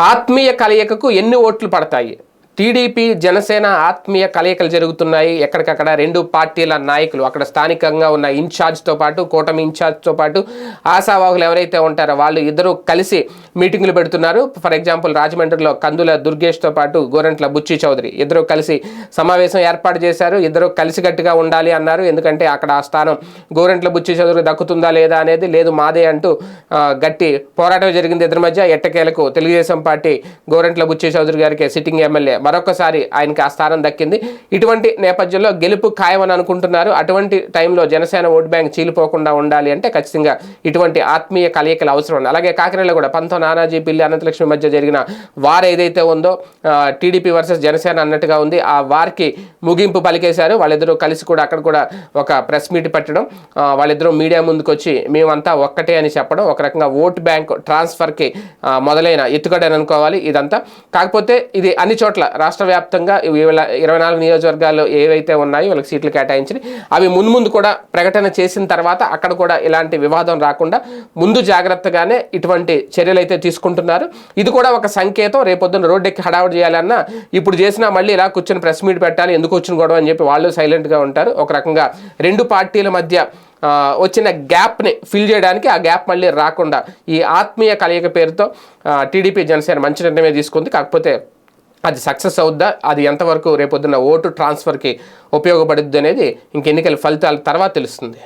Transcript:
ఆత్మీయ కలయికకు ఎన్ని ఓట్లు పడతాయి? టీడీపీ జనసేన ఆత్మీయ కలయికలు జరుగుతున్నాయి. ఎక్కడికక్కడ రెండు పార్టీల నాయకులు అక్కడ స్థానికంగా ఉన్న ఇన్ఛార్జ్తో పాటు కూటమి ఇన్ఛార్జ్తో పాటు ఆశావాహులు ఎవరైతే ఉంటారో వాళ్ళు ఇద్దరు కలిసి మీటింగులు పెడుతున్నారు. ఫర్ ఎగ్జాంపుల్ రాజమండ్రిలో కందుల దుర్గేష్తో పాటు గోరంట్ల బుచ్చి చౌదరి ఇద్దరు కలిసి సమావేశం ఏర్పాటు చేశారు. ఇద్దరు కలిసికట్టుగా ఉండాలి అన్నారు. ఎందుకంటే అక్కడ ఆ స్థానం గోరంట్ల బుచ్చి చౌదరికి దక్కుతుందా లేదా అనేది లేదు. మాదే అంటూ గట్టి పోరాటం జరిగింది. ఇద్దరి మధ్య ఎట్టకేలకు తెలుగుదేశం పార్టీ గోరంట్ల బుచ్చి చౌదరి గారికి సిట్టింగ్ ఎమ్మెల్యే మరొకసారి ఆయనకి ఆ స్థానం దక్కింది. ఇటువంటి నేపథ్యంలో గెలుపు ఖాయమని అనుకుంటున్నారు. అటువంటి టైంలో జనసేన ఓట్ బ్యాంక్ చీలిపోకుండా ఉండాలి అంటే ఖచ్చితంగా ఇటువంటి ఆత్మీయ కలయికలు అవసరం ఉంది. అలాగే కాకినాడలో కూడా పంతో నానాజీ పిల్లి అనంతలక్ష్మి మధ్య జరిగిన వార్ ఏదైతే ఉందో టీడీపీ వర్సెస్ జనసేన అన్నట్టుగా ఉంది. ఆ వార్కి ముగింపు పలికేశారు. వాళ్ళిద్దరూ కలిసి కూడా అక్కడ కూడా ఒక ప్రెస్ మీట్ పెట్టడం వాళ్ళిద్దరూ మీడియా ముందుకు వచ్చి మేమంతా ఒక్కటే అని చెప్పడం ఒక రకంగా ఓట్ బ్యాంక్ ట్రాన్స్ఫర్కి మొదలైన ఎత్తుగడని అనుకోవాలి ఇదంతా. కాకపోతే ఇది అన్ని చోట్ల రాష్ట్ర వ్యాప్తంగా వీళ్ళ ఇరవై నాలుగు నియోజకవర్గాల్లో ఏవైతే ఉన్నాయో వాళ్ళకి సీట్లు కేటాయించి అవి మున్ముందు కూడా ప్రకటన చేసిన తర్వాత అక్కడ కూడా ఇలాంటి వివాదం రాకుండా ముందు జాగ్రత్తగానే ఇటువంటి చర్యలు అయితే తీసుకుంటున్నారు. ఇది కూడా ఒక సంకేతం రేపొద్దున రోడ్డెక్కి హడావుడి చేయాలన్నా ఇప్పుడు చేసినా మళ్ళీ ఇలా కూర్చొని ప్రెస్ మీట్ పెట్టాలి ఎందుకు వచ్చిన గొడవ అని చెప్పి వాళ్ళు సైలెంట్గా ఉంటారు. ఒక రకంగా రెండు పార్టీల మధ్య వచ్చిన గ్యాప్ని ఫిల్ చేయడానికి ఆ గ్యాప్ మళ్ళీ రాకుండా ఈ ఆత్మీయ కలయిక పేరుతో టీడీపీ జనసేన మంచి నిర్ణయమే తీసుకుంది. కాకపోతే అది సక్సెస్ అవుద్దా? అది ఎంతవరకు రేపొద్దున ఓటు ట్రాన్స్ఫర్కి ఉపయోగపడుద్ది అనేది ఇంక ఎన్నికల ఫలితాల తర్వాత తెలుస్తుంది.